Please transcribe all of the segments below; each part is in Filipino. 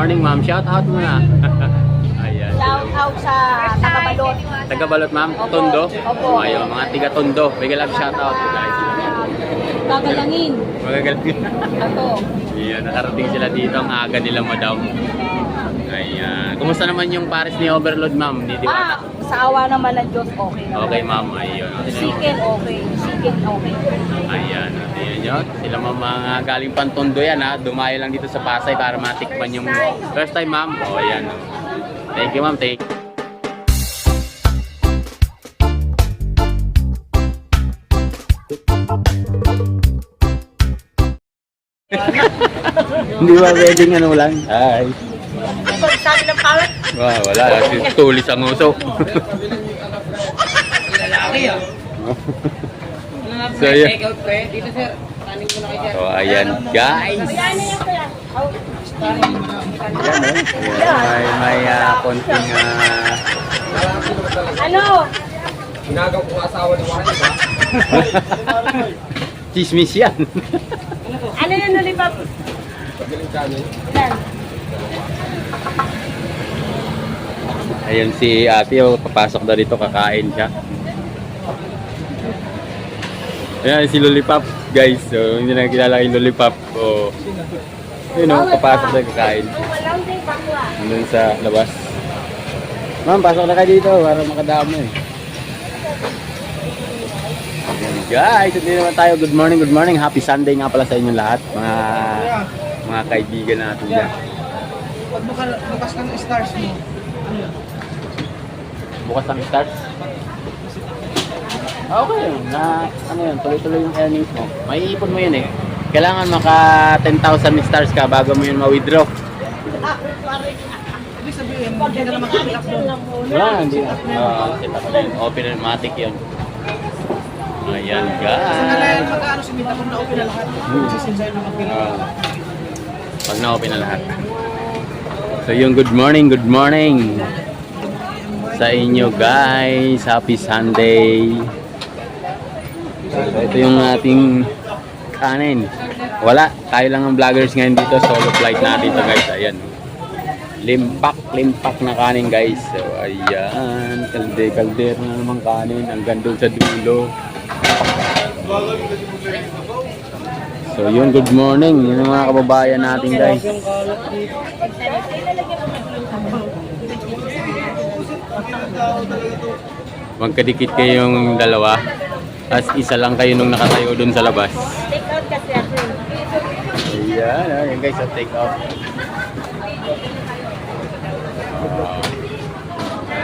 morning, ma'am. Shout out muna. Ayan. Shout out sa Tagabalot. Taga-balot, ma'am. Tondo. Opo. Ayun, mga tiga-tondo. Bigyan lang shout out, guys. Gagalangin. Magagaling. Ito. Ayan, nakarating sila dito. Ang aga nila, madam. Ayan. Kumusta naman yung Paris ni Overload, ma'am? Ni Ah, Diwata? sa awa naman ng Diyos, okay naman. Okay, ma'am. Ayun. Sikin, okay. Sikin, okay. Ayan, ayan yun. Sila ma'am mga galing pantondo yan ha. Dumayo lang dito sa Pasay para matikman yung first time ma'am. O ayan. Thank you ma'am. Thank you. Hindi ba pwedeng ano lang? Ay. Sabi ng parang, Wow, wala. Si tulis ang uso. so, ayan. So, ayan, guys. Ayan, may, may uh, konting uh, ano? Ginagaw ko asawa ni Juan, diba? chismis yan. Ano yung nulipap? Pagaling kanin. Yan. Ayan si ate, oh, papasok daw dito, kakain siya. Ayan si Lollipop, guys. So, hindi na kilala kay Lollipop. So, yun oh, papasok na kakain. Nandun sa labas. Ma'am, pasok na kayo dito para makadamo eh. Ayan, guys, hindi naman tayo. Good morning, good morning. Happy Sunday nga pala sa inyo lahat. Mga mga kaibigan natin dyan. Buka- bukas ka ng stars mo, Bukas ang stars. Ah, Okay yun. Na, ano yun, tuloy-tuloy yung earnings mo. May ipon mo yun eh. Kailangan maka 10,000 stars ka bago mo yun ma-withdraw. ibig sabihin, hindi na makakilap doon. Wala, hindi na. Set up na yun. Open and matic yun. Ayan, Sa kalayan guys. mag-ano si Mita kung na-open na lahat. Sisin sa'yo ng open na Ah, pag na-open na lahat. So yung good morning, good morning sa inyo guys. Happy Sunday. Ito yung ating kanin. Wala, tayo lang ang vloggers ngayon dito. Solo flight natin to guys. Ayan. Limpak, limpak na kanin guys. So ayan, kalde, kalder na naman kanin. Hanggang doon sa dulo. So yun, good morning. Yun ang mga kababayan natin guys. Magkadikit kayong dalawa. As isa lang kayo nung nakatayo dun sa labas. Take out kasi ako. Ayan, ayan guys, so take off.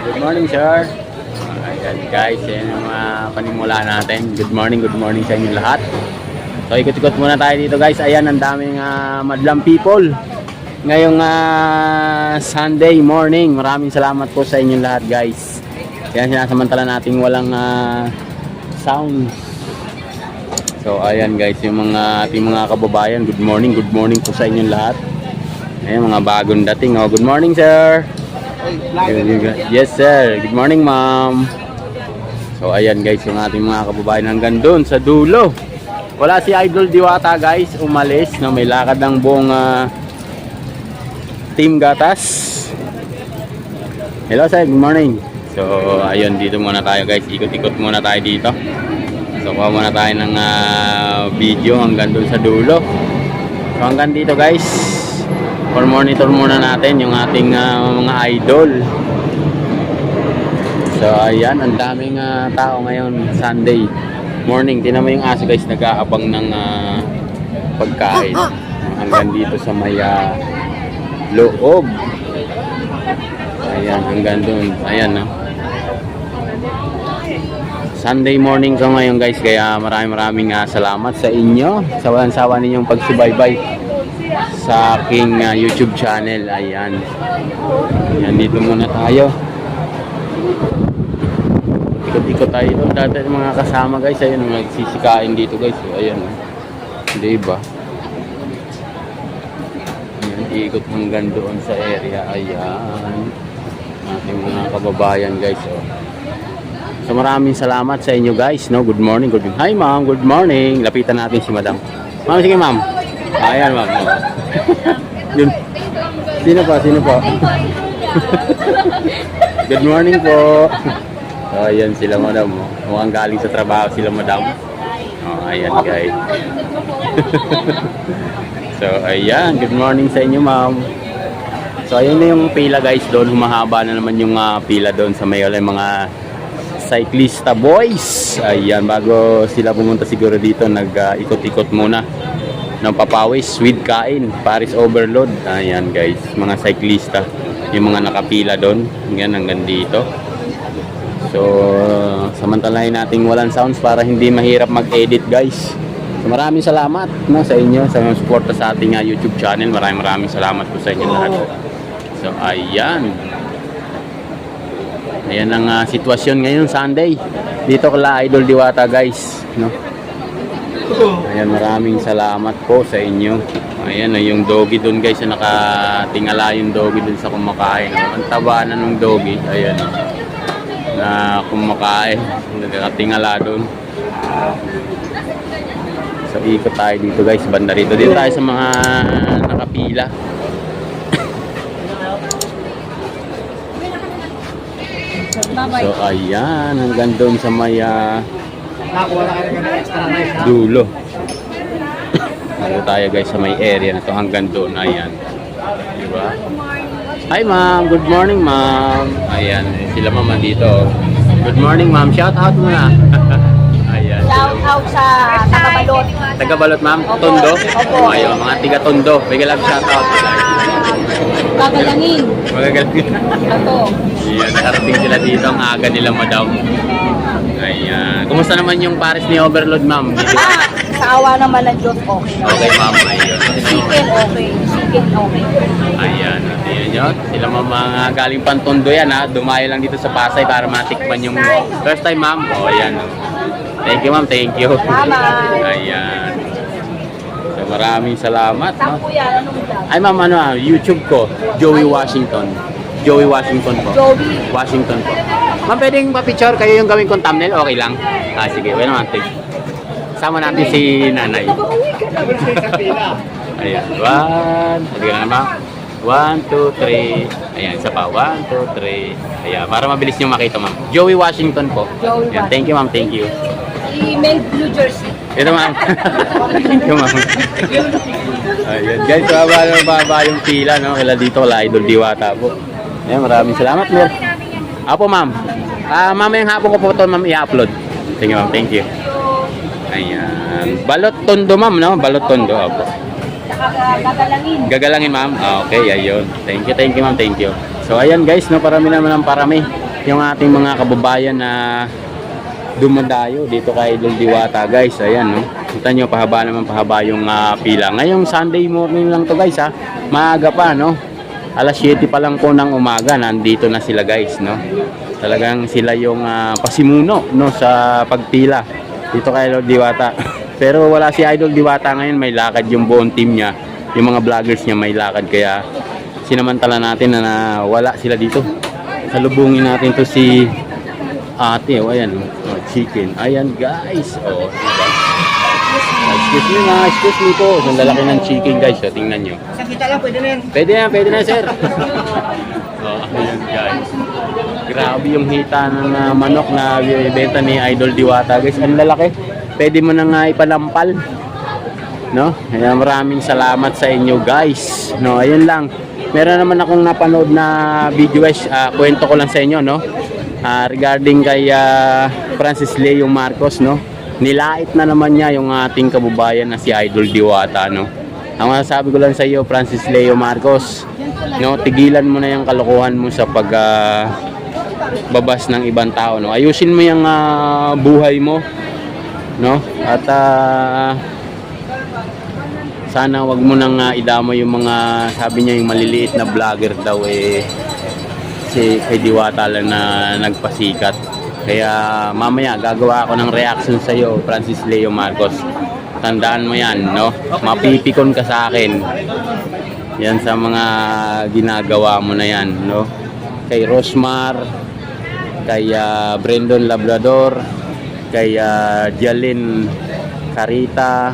Good morning, sir. Ayan guys, yan ang mga panimula natin. Good morning, good morning sa inyo lahat. So ikot-ikot muna tayo dito guys. Ayan, ang daming uh, madlang people. Ngayong ah, Sunday morning. Maraming salamat po sa inyong lahat guys. Yan sinasamantala nating walang ah, sound. So ayan guys, yung mga ating mga kababayan, good morning, good morning po sa inyong lahat. Ayan mga bagong dating. Oh, good morning sir. Yes sir, good morning ma'am. So ayan guys, yung ating mga kababayan hanggang doon sa dulo. Wala si Idol Diwata guys, umalis na may lakad ng buong ah, Team Gatas. Hello sir, good morning. So ayun, dito muna tayo guys, ikot-ikot muna tayo dito. So kuha muna tayo ng ah, video hanggang doon sa dulo. So hanggang dito guys. For monitor muna natin yung ating ah, mga idol. So ayan, ang daming ah, tao ngayon Sunday morning. Tinan mo yung aso guys, nag-aabang ng ah, pagkain. Hanggang dito sa may ah, loob. Ayan, hanggang doon. Ayan, no? Sunday morning ko ngayon guys. Kaya maraming maraming ah, salamat sa inyo sa walang sawa ninyong pagsubaybay sa aking ah, YouTube channel. Ayan. Ayan dito muna tayo. Ikot-ikot tayo dati mga kasama guys ayun nagsisikain dito guys. Ayan hindi ba ayan ikot hanggang doon sa area ayan ating mga kababayan guys oh. So maraming salamat sa inyo guys. No, good morning, good morning. Hi ma'am, good morning. Lapitan natin si madam. Ma'am, sige ma'am. Ayan ma'am. Yun. Sino po? Sino po? Good morning po. So, ayan sila madam. oh. Mukhang galing sa trabaho sila madam. Oh, ayan guys. so, ayan. Good morning sa inyo ma'am. So, ayun na yung pila guys doon. Humahaba na naman yung ah, pila doon sa may wala yung mga cyclista boys. Ayan, bago sila pumunta siguro dito, nag-ikot-ikot muna ng papawis with kain, Paris Overload. Ayan guys, mga cyclista. Yung mga nakapila doon. Yan, hanggang dito. So, samantalahin natin walang sounds para hindi mahirap mag-edit guys. So, maraming salamat no, sa inyo sa mga suporta sa ating ah, YouTube channel. Maraming maraming salamat po sa inyo lahat. So, ayan. Ayan ang ah, sitwasyon ngayon Sunday. Dito kala Idol Diwata guys, no. Ayan, maraming salamat po sa inyo. Ayan, ah, yung doggy doon guys, na nakatingala yung doggy doon sa kumakain. Ang taba na nung doggy. Ayan, na kumakain. Nakatingala doon. So, ikot tayo dito guys, banda rito. Dito tayo sa mga nakapila. So, ayan, hanggang doon sa may ha. dulo. Dito tayo guys sa may area na to hanggang doon. Ayan. Diba? Hi ma'am, good morning ma'am. Ayan, sila ma'am dito. Good morning ma'am, shout out muna. Ayan. Shout out sa Takabalot. Taga Balot ma'am, Tondo. Opo. Ayun, mga tiga Tondo. Bigyan lang shout out. Gagalangin. Magagaling. Ito. Ayan, nakarating sila dito. Ang aga nila madam. Ayan. Kumusta naman yung Paris ni Overload ma'am? Ah, sa awa naman ng Diyos, okay. Okay ma'am, ayun. Chicken, okay. Chicken, okay. Ayan, ayan yun. Sila ma'am mga galing Pantondo yan ha. Dumayo lang dito sa Pasay para matikman yung first time ma'am. O, ayan. Thank you ma'am, thank you. Salamat. Ayan. So maraming salamat. Saan po yan? Anong vlog? Ay ma'am, ano ah, YouTube ko, Joey Washington. Joey Washington po. Joey. Washington po. Ma'am, pwedeng pa-picture kayo yung gawin kong thumbnail? Okay lang? Ah, sige. Well naman, take. Sama natin si nanay. Ayan. One. Sige na naman. One, two, three. Ayan, isa pa. One, two, three. Ayan, para mabilis nyo makita, ma'am. Joey Washington po. Joey Ayan, thank you, ma'am. Thank you. Email New Jersey. Ito, ma'am. you, ma'am. Ayan, guys, baba na baba yung pila, no? Kala dito, kala Idol Diwata po. Ayan, maraming salamat, Mer. Apo, ma'am. Ah, mamayang hapon ko po ito, ma'am, i-upload. Thank you, ma'am. Thank you. Ayan. Balot tondo, ma'am, no? Balot tondo, apo. Gagalangin. Gagalangin, ma'am. Ah, okay, ayun. Thank you, thank you, ma'am. Thank you. So, ayan, guys, no? Parami naman ang parami. Yung ating mga kababayan na dumadayo dito kay Idol Diwata, guys. Ayan, no? Kita nyo, pahaba naman pahaba yung ah, pila. Ngayong Sunday morning lang to, guys, ha? Maaga pa, no? Alas 7 pa lang po ng umaga, nandito na sila, guys, no? Talagang sila yung ah, pasimuno, no? Sa pagpila dito kay Idol Diwata. Pero wala si Idol Diwata ngayon, may lakad yung buong team niya. Yung mga vloggers niya may lakad kaya sinamantala natin na, na wala sila dito. Salubungin natin to si ate, oh, ayan, oh, chicken. Ayan, guys. Oh, diba? Excuse me na, excuse me po. Ang lalaki ng chicken, guys. So, tingnan nyo. Sa kita lang, pwede na yan. Pwede na, pwede na, sir. oh, ayan, guys. Grabe yung hita ng ah, manok na ibenta ni Idol Diwata, guys. Ang lalaki. Pwede mo na nga ipalampal. No? Kaya maraming salamat sa inyo, guys. No, ayun lang. Meron naman akong napanood na video, guys. Ah, kwento ko lang sa inyo, no? Ah, regarding kay ah, Francis Leo Marcos, no? Nilait na naman niya yung ating kababayan na si Idol Diwata, no? Ang masasabi ko lang sa iyo, Francis Leo Marcos, no, tigilan mo na yung kalokohan mo sa pag ah, babas ng ibang tao, no. Ayusin mo yung ah, buhay mo, no? At ah, sana wag mo nang ah, idama yung mga sabi niya yung maliliit na vlogger daw eh si kay Diwata lang na nagpasikat. Kaya mamaya gagawa ako ng reaction sa iyo, Francis Leo Marcos. Tandaan mo 'yan, no? Mapipikon ka sa akin. Yan sa mga ginagawa mo na 'yan, no? Kay Rosmar, kay ah, Brendon Labrador, kay ah, Jalin Carita.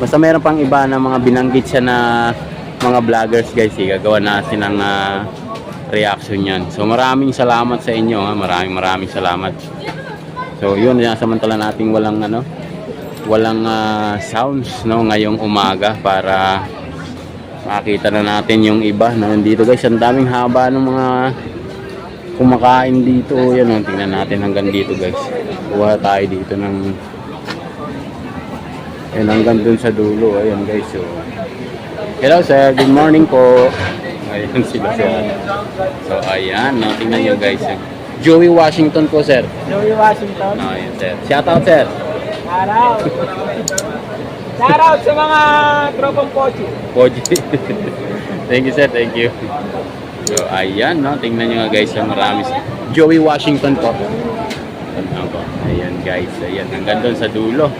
Basta meron pang iba na mga binanggit siya na mga vloggers guys, eh, gagawa natin ng ah, reaction yan. So maraming salamat sa inyo, ha? maraming maraming salamat. So yun, samantala nating walang ano, walang ah, sounds no ngayong umaga para makita na natin yung iba na nandito guys. Ang daming haba ng mga kumakain dito. Yan, oh, tingnan natin hanggang dito guys. Kuha tayo dito ng Yan hanggang dun sa dulo. Ayan guys. So, hello sir. Good morning po. Ayan sila sir. So ayan. No, tingnan nyo guys. Joey Washington po sir. Joey Washington. No, ayan sir. Shout out sir. Shoutout. Shoutout sa mga tropang pochi. Koji. thank you sir. Thank you. So ayan. No, tingnan nyo nga guys. Ang marami. Joey Washington po. Ayan guys. Ayan. Hanggang dun sa dulo.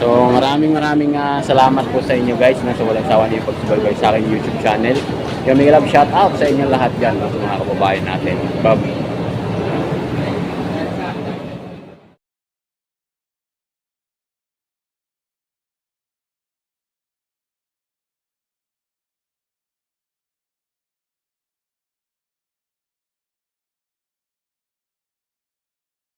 So maraming maraming ah, salamat po sa inyo guys na sa walang sawa niyo pagsubaybay sa aking YouTube channel. May love shout out sa inyo lahat dyan, mga kababayan natin. Bab